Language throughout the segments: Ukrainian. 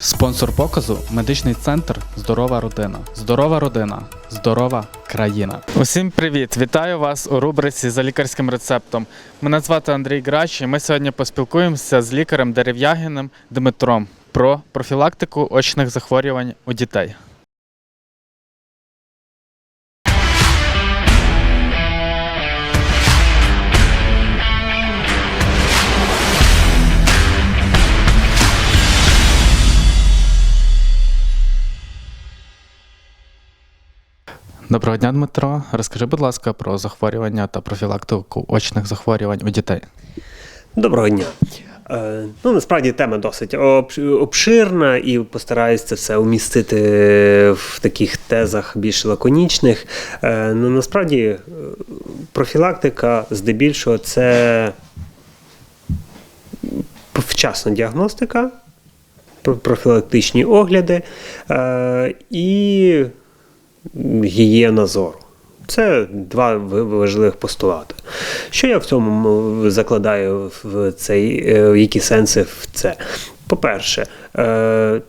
Спонсор показу медичний центр Здорова родина. Здорова родина, здорова країна. Усім привіт! Вітаю вас у рубриці за лікарським рецептом. Мене звати Андрій Грач, і ми сьогодні поспілкуємося з лікарем Дерев'ягіним Дмитром про профілактику очних захворювань у дітей. Доброго дня, Дмитро. Розкажи, будь ласка, про захворювання та профілактику очних захворювань у дітей. Доброго дня. Е, Ну, насправді тема досить обширна і постараюсь це все умістити в таких тезах більш лаконічних. Е, Ну, насправді, е, профілактика здебільшого це вчасна діагностика, профілактичні огляди і гігієна зору. Це два важливих постулати. Що я в цьому закладаю в цей, е, які сенси в це? По-перше, е,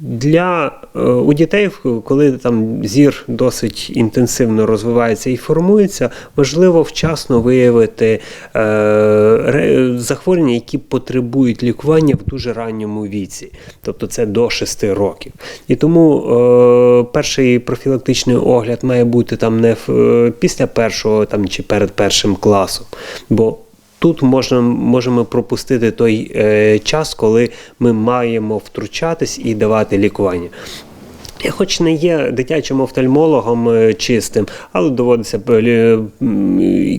для е, у дітей, коли там зір досить інтенсивно розвивається і формується, важливо вчасно виявити е, захворювання, які потребують лікування в дуже ранньому віці, тобто це до 6 років. І тому е, перший профілактичний огляд має бути там не в, е, після першого там, чи перед першим класом. Бо Тут можна, можемо пропустити той е, час, коли ми маємо втручатись і давати лікування. Я хоч не є дитячим офтальмологом е, чистим, але доводиться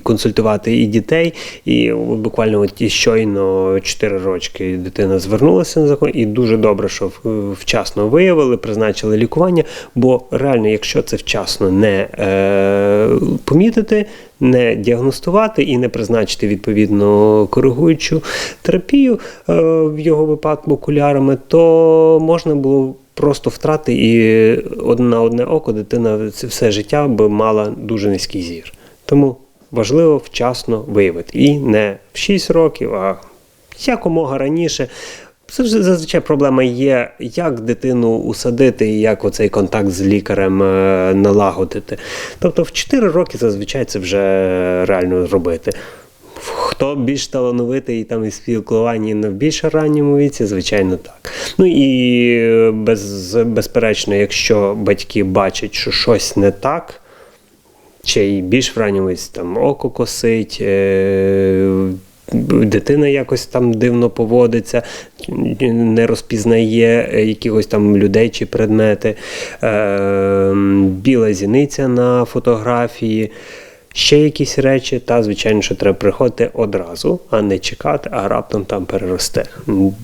консультувати і дітей. І буквально от щойно 4 рочки дитина звернулася на закон, і дуже добре, що вчасно виявили, призначили лікування. Бо реально, якщо це вчасно не е, помітити, не діагностувати і не призначити відповідно коригуючу терапію е, в його випадку окулярами, то можна було просто втрати і на одне око дитина все життя би мала дуже низький зір. Тому важливо вчасно виявити. І не в 6 років, а якомога раніше. Це ж зазвичай проблема є, як дитину усадити і як оцей контакт з лікарем е, налагодити. Тобто в 4 роки зазвичай це вже реально робити. Хто більш талановитий там і спілкуванні на більш ранньому віці, звичайно, так. Ну і е, без, безперечно, якщо батьки бачать, що щось не так, чи й більш в там око косить, е, дитина якось там дивно поводиться, не розпізнає якихось там людей чи предмети, е, біла зіниця на фотографії. Ще якісь речі, та звичайно, що треба приходити одразу, а не чекати, а раптом там переросте.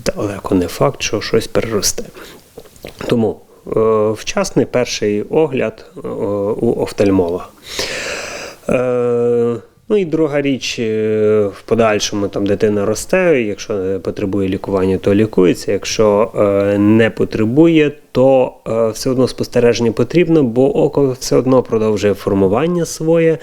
Далеко не факт, що щось переросте. Тому е, вчасний перший огляд е, у офтальмолога. Е, ну і друга річ, е, в подальшому там дитина росте, якщо е, потребує лікування, то лікується. Якщо е, не потребує, то все одно спостереження потрібно, бо око все одно продовжує формування своє.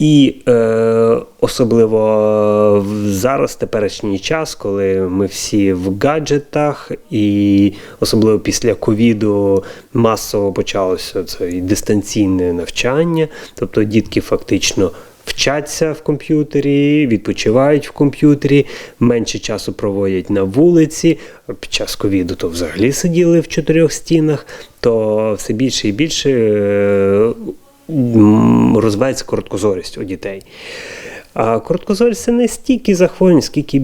І е, особливо зараз теперішній час, коли ми всі в гаджетах, і особливо після ковіду масово почалося це дистанційне навчання, тобто дітки фактично. Вчаться в комп'ютері, відпочивають в комп'ютері, менше часу проводять на вулиці. Під час ковіду то взагалі сиділи в чотирьох стінах, то все більше і більше е, розвивається короткозорість у дітей. А короткозорість це не стільки захворювання, скільки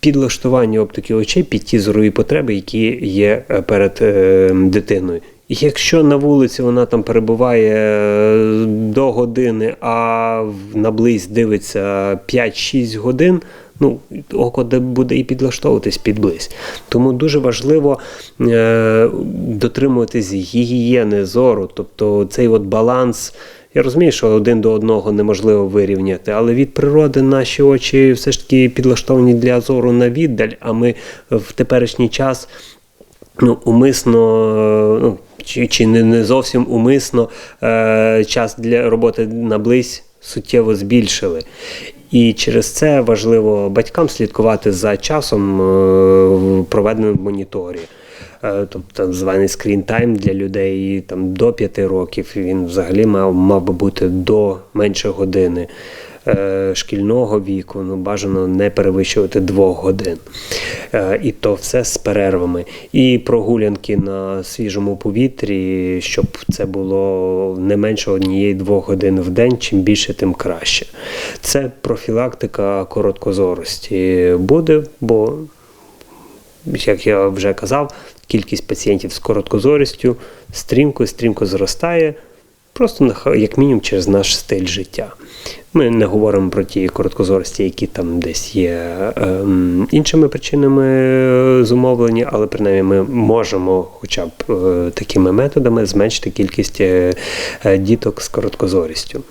підлаштування оптики очей під ті зорові потреби, які є е, перед е, дитиною. Якщо на вулиці вона там перебуває е, до години, а наблизь дивиться 5-6 годин, ну, око де- буде і підлаштовуватись підблизь. Тому дуже важливо е, дотримуватись гігієни зору, тобто цей от баланс. Я розумію, що один до одного неможливо вирівняти, але від природи наші очі все ж таки підлаштовані для зору на віддаль, а ми в теперішній час ну, умисно, ну, чи, чи не, не зовсім умисно е, час для роботи наблизь суттєво збільшили. І через це важливо батькам слідкувати за часом е, проведеним в моніторі. е, тобто званий скрін-тайм для людей там, до 5 років, він взагалі мав, мав би бути до менше години. Е, Шкільного віку ну бажано не перевищувати двох годин, Е, і то все з перервами. І прогулянки на свіжому повітрі, щоб це було не менше однієї-двох годин в день, чим більше, тим краще. Це профілактика короткозорості буде, бо як я вже казав, кількість пацієнтів з короткозорістю стрімко стрімко зростає, просто як мінімум через наш стиль життя. Ми не говоримо про ті короткозорості, які там десь є ем, іншими причинами е, зумовлені, але принаймні ми можемо хоча б е, такими методами зменшити кількість е, діток з короткозорістю.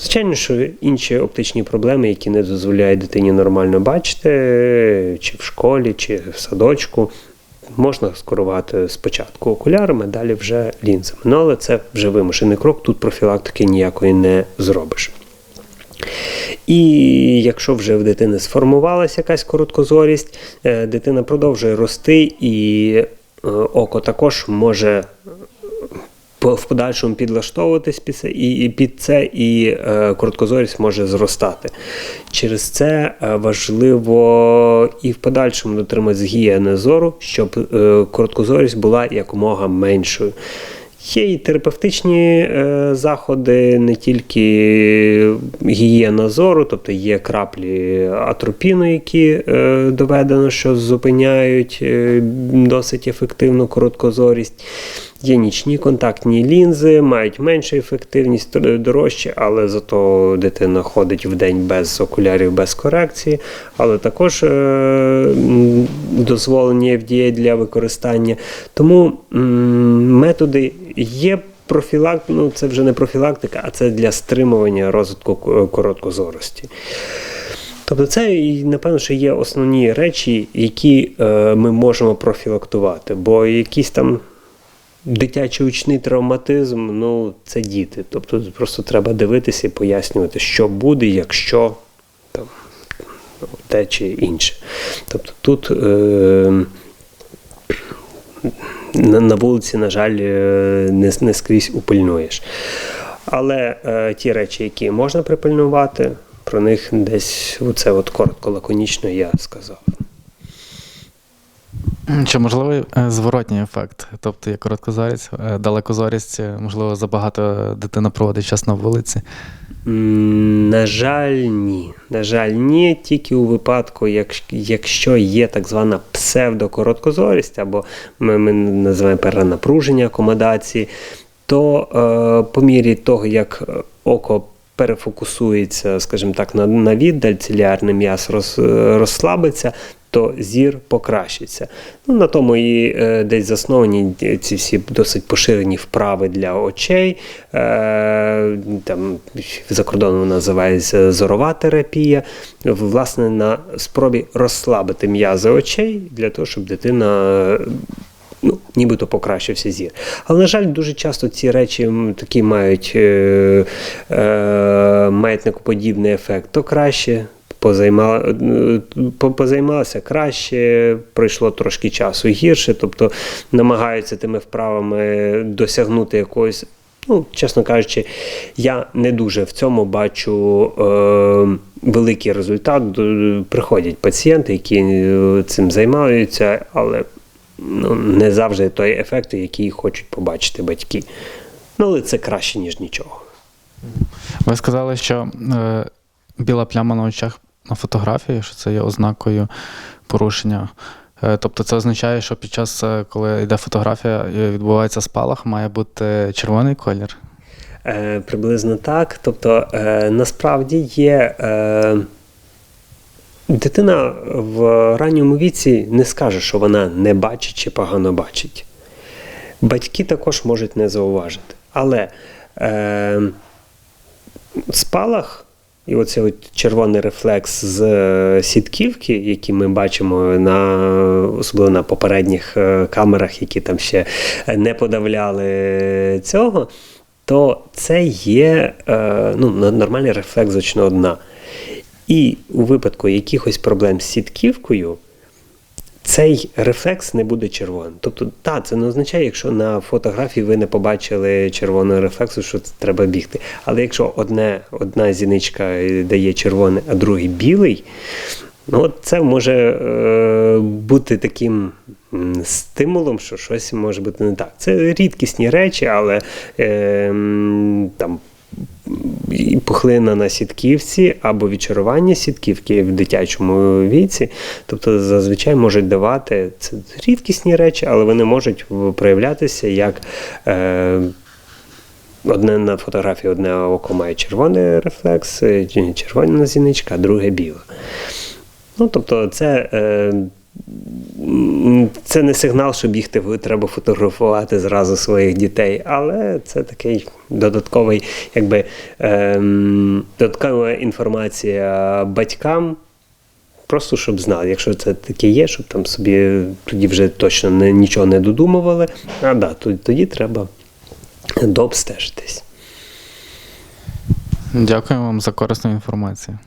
Звичайно, що інші оптичні проблеми, які не дозволяють дитині нормально бачити, чи в школі, чи в садочку, можна скорувати спочатку окулярами, далі вже лінзами. Ну, але це вже вимушений крок, тут профілактики ніякої не зробиш. І якщо вже в дитини сформувалася якась короткозорість, е, дитина продовжує рости, і е, око також може в подальшому підлаштовуватись під це, і, під це, і е, короткозорість може зростати. Через це е, важливо і в подальшому дотриматися гігієни зору, щоб е, короткозорість була якомога меншою. Є і терапевтичні е, заходи, не тільки гігієна зору, тобто є краплі атропіну, які е, доведено, що зупиняють е, досить ефективну короткозорість. Є нічні контактні лінзи, мають меншу ефективність, дорожчі, але зато дитина ходить в день без окулярів, без корекції, але також е, дозволені FDA для використання. Тому методи є. Профілак... Ну, це вже не профілактика, а це для стримування розвитку короткозорості. Тобто це, напевно, що є основні речі, які е, ми можемо профілактувати, бо якісь там дитячий учний травматизм, ну це діти. Тобто просто треба дивитися і пояснювати, що буде, якщо там те чи інше. Тобто тут е, на, на вулиці, на жаль, е, не, не скрізь упильнуєш. Але е, ті речі, які можна припильнувати, про них десь оце от коротко, лаконічно я сказав. Чи можливий е, зворотній ефект? Тобто є короткозорість, е, далекозорість, е, можливо, забагато дитина проводить час на вулиці. На жаль, ні. На жаль, ні, тільки у випадку, якщо є так звана псевдокороткозорість, або ми, ми називаємо перенапруження акомодації, то е, по мірі того, як око перефокусується, скажімо так, на, на віддаль, ціліарний м'яз роз, розслабиться, то зір покращиться. Ну, на тому і е, десь засновані ці всі досить поширені вправи для очей. Е, там, за кордоном називається зорова терапія. Власне, на спробі розслабити м'язи очей для того, щоб дитина. Ну, нібито покращився зір. Але, на жаль, дуже часто ці речі такі мають е, е, маятникоподібний ефект. То краще, позаймала, е, позаймалася краще, пройшло трошки часу гірше, тобто намагаються тими вправами досягнути якогось. Ну, чесно кажучи, я не дуже в цьому бачу е, великий результат. Приходять пацієнти, які е, цим займаються, але ну, не завжди той ефект, який хочуть побачити батьки. Ну, але це краще, ніж нічого. Ви сказали, що е, біла пляма на очах на фотографії, що це є ознакою порушення. Е, тобто це означає, що під час, е, коли йде фотографія відбувається спалах, має бути червоний колір. Е, приблизно так. Тобто, е, насправді є. Е, дитина в ранньому віці не скаже, що вона не бачить чи погано бачить. Батьки також можуть не зауважити. Але е, спалах. І оцей от червоний рефлекс з е, сітківки, який ми бачимо на особливо на попередніх е, камерах, які там ще не подавляли цього, то це є е, ну, нормальний рефлекс очного дна. І у випадку якихось проблем з сітківкою, цей рефлекс не буде червоним. Тобто, та, це не означає, якщо на фотографії ви не побачили червоного рефлексу, що це треба бігти. Але якщо одне, одна зіничка дає червоний, а другий білий, ну це може е, бути таким стимулом, що щось може бути не так. Це рідкісні речі, але е, там пухлина на сітківці або відчарування сітківки в дитячому віці, тобто зазвичай можуть давати це рідкісні речі, але вони можуть проявлятися як е, одне на фотографії одне око має червоний рефлекс, е, червона зіничка, друге біле. Ну, тобто, це. Е, це не сигнал, що бігти треба фотографувати зразу своїх дітей, але це такий додатковий, якби ем, додаткова інформація батькам. Просто щоб знали, якщо це таке є, щоб там собі тоді вже точно не, нічого не додумували, а да, тоді, тоді треба дообстежитись. Дякую вам за корисну інформацію.